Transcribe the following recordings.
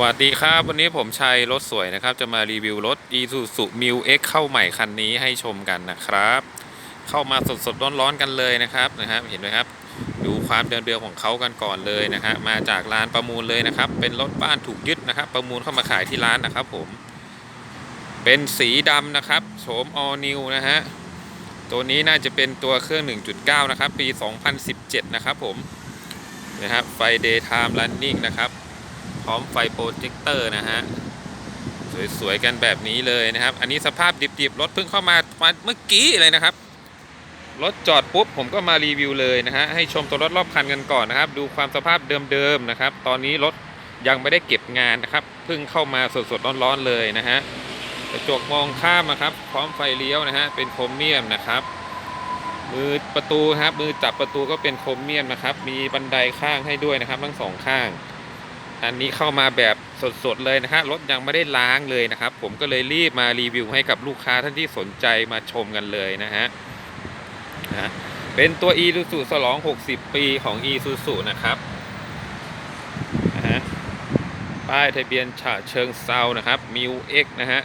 วัสดีครับ วันนี้ผมชัยรถสวยนะครับ จะมารีวิวรถ Isuzu m i l X เข้าใหม่คันนี้ให้ชมกันนะครับ เข้ามาสดๆร้อนๆกันเลยนะครับนะครับเห็นไหมครับ ดูความเดิมๆของเขากันก่อนเลยนะฮะมาจากร้านประมูลเลยนะครับ เป็นรถบ้านถูกยึดนะครับ ประมูลเข้ามาขายที่ร้านนะครับ ผม เป็นสีดำนะครับโฉม all new นะฮะตัวนี้น่าจะเป็นตัวเครื่อง 1.9 นะครับ ปี 2017 นะครับ ผมนะครับไฟ daytime running นะครับ ร้อมไฟโปรเจคเตอร์นะฮะ สวย ๆ กันแบบนี้เลยนะครับ อันนี้สภาพดิบ ๆ รถเพิ่งเข้ามามาเมื่อกี้เลยนะครับ รถจอดปุ๊บผมก็มารีวิวเลยนะฮะ ให้ชมตัวรถรอบคันกันก่อนนะครับ ดูความสภาพเดิม ๆ นะครับ ตอนนี้รถยังไม่ได้เก็บงานนะครับ เพิ่งเข้ามาสด ๆ ร้อน ๆ เลยนะฮะ กระจกมองข้ามนะครับ พร้อมไฟเลี้ยวนะฮะ เป็นโครเมียมนะครับมือประตูครับมือจับประตูก็เป็นโครเมียมนะครับ มีบันไดข้างให้ด้วยนะครับ ทั้งสองข้าง อันนี้เข้ามาแบบสดๆเลยนะฮะรถยังไม่ได้ล้างเลยนะครับ ผมก็เลยรีบมารีวิวให้กับลูกค้าท่านที่สนใจมาชมกันเลยนะฮะนะเป็นตัว e ซูซูสลอง 60 ปีของ e ซูซูนะครับนะฮะป้ายทะเบียนฉะเชิงเซานะครับมิวเอ็กนะฮะ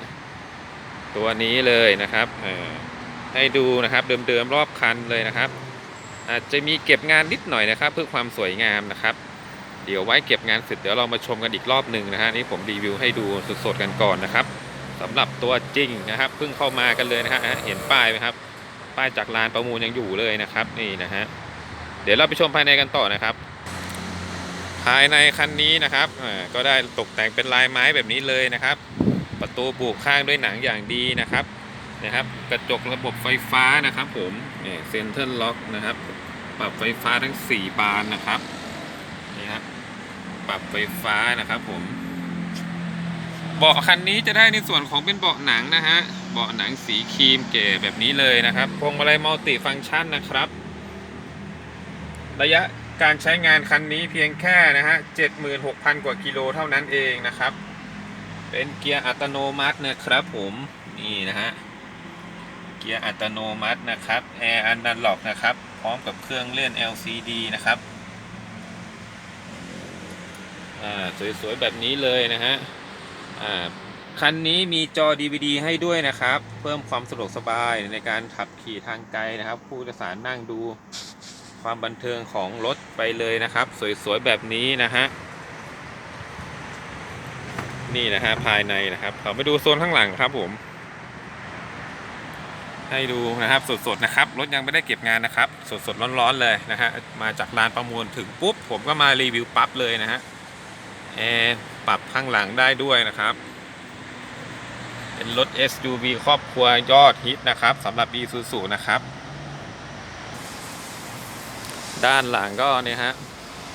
ตัวนี้เลยนะครับให้ดูนะครับเดิมๆรอบคันเลยนะครับ อาจจะมีเก็บงานนิดหน่อยนะครับ เพื่อความสวยงามนะครับ เดี๋ยวไว้เก็บงานเสร็จเดี๋ยวเรามาชมกันอีกรอบหนึ่งนะฮะนี่ผมรีวิวให้ดูสดๆกันก่อนนะครับสำหรับตัวจริงนะครับเพิ่งเข้ามากันเลยนะฮะเห็นป้ายไหมครับ ป้ายจากลานประมูลยังอยู่เลยนะครับนี่นะฮะเดี๋ยวเราไปชมภายในกันต่อนะครับภายในคันนี้นะครับก็ได้ตกแต่งเป็นลายไม้แบบนี้เลยนะครับ ประตูบุกข้างด้วยหนังอย่างดีนะครับนะครับ กระจกระบบไฟฟ้านะครับผมเนี่ยเซ็นเตอร์ล็อกนะครับ ปรับไฟฟ้าทั้ง 4 บานนะครับ นี่ครับปรับไฟฟ้านะครับผม เบาะคันนี้จะได้ในส่วนของเป็นเบาะหนังนะฮะ เบาะหนังสีครีมเก๋แบบนี้เลยนะครับ พวงมาลัยมัลติฟังก์ชันนะครับ ระยะการใช้งานคันนี้เพียงแค่นะฮะ 76,000 กว่ากิโลเท่านั้นเองนะครับ เป็นเกียร์อัตโนมัตินะครับผมนี่นะฮะ เกียร์อัตโนมัตินะครับ แอร์อันดันล็อกนะครับ พร้อมกับเครื่องเลื่อน LCD นะครับ อ่าสวยๆแบบนี้เลยนะฮะอ่าคันนี้มีจอ DVD ให้ด้วยนะครับ เพิ่มความสะดวกสบายในการขับขี่ทางไกลนะครับ ผู้โดยสารนั่งดูความบันเทิงของรถไปเลยนะครับ สวยๆแบบนี้นะฮะนี่นะฮะภายในนะครับเราไปดูโซนข้างหลังครับผม ให้ดูนะครับสดๆนะครับ รถยังไม่ได้เก็บงานนะครับ สดๆร้อนๆเลยนะฮะมาจากลานประมูลถึงปุ๊บ ผมก็มารีวิวปั๊บเลยนะฮะ แอร์ปรับข้างหลังได้ด้วยนะครับ เป็นรถ SUV ครอบครัวยอดฮิตนะครับสำหรับ Isuzu นะครับ ด้านหลังก็เนี่ยฮะ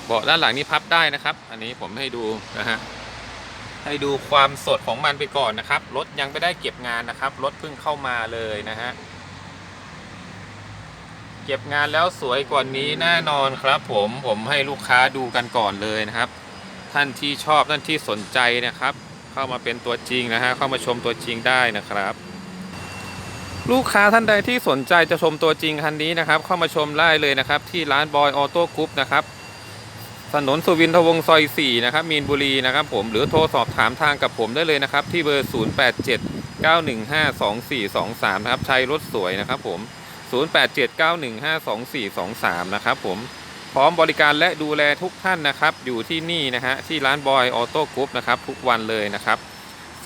เบาะด้านหลังนี้พับได้นะครับ อันนี้ผมให้ดูนะฮะให้ดูความสดของมันไปก่อนนะครับ รถยังไม่ได้เก็บงานนะครับ รถเพิ่งเข้ามาเลยนะฮะ เก็บงานแล้วสวยกว่านี้แน่นอนครับ ผม ผมให้ลูกค้าดูกันก่อนเลยนะครับ ท่านที่ชอบท่านที่สนใจนะครับ เข้ามาเป็นตัวจริงนะฮะเข้ามาชมตัวจริงได้นะครับ ลูกค้าท่านใดที่สนใจจะชมตัวจริงคันนี้นะครับ เข้ามาชมได้เลยนะครับ ที่ร้านบอยออโต้กรุ๊ปนะครับถนนสุวินทวงศซอย 4 นะครับ มีนบุรีนะครับผมหรือโทรสอบถามทางกับผมได้เลยนะครับ ที่เบอร์ 087 915 2423 นะครับชัยรถสวยนะครับผม 087 915 2423 นะครับผม ร้อมบริการและดูแลทุกท่านนะครับ อยู่ที่นี่นะฮะที่ร้านบอยออโต้กรุ๊ปนะครับทุกวันเลยนะครับ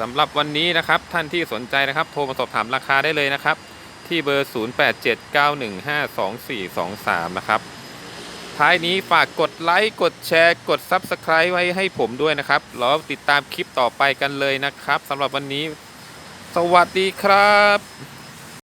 สำหรับวันนี้นะครับท่านที่สนใจนะครับ โทรมาสอบถามราคาได้เลยนะครับ ที่เบอร์ 0879152423 นะครับท้ายนี้ฝากกดไลค์กดแชร์ กด Subscribe ไว้ให้ผมด้วยนะครับแล้วติดตามคลิปต่อไปกันเลยนะครับสำหรับวันนี้ สวัสดีครับ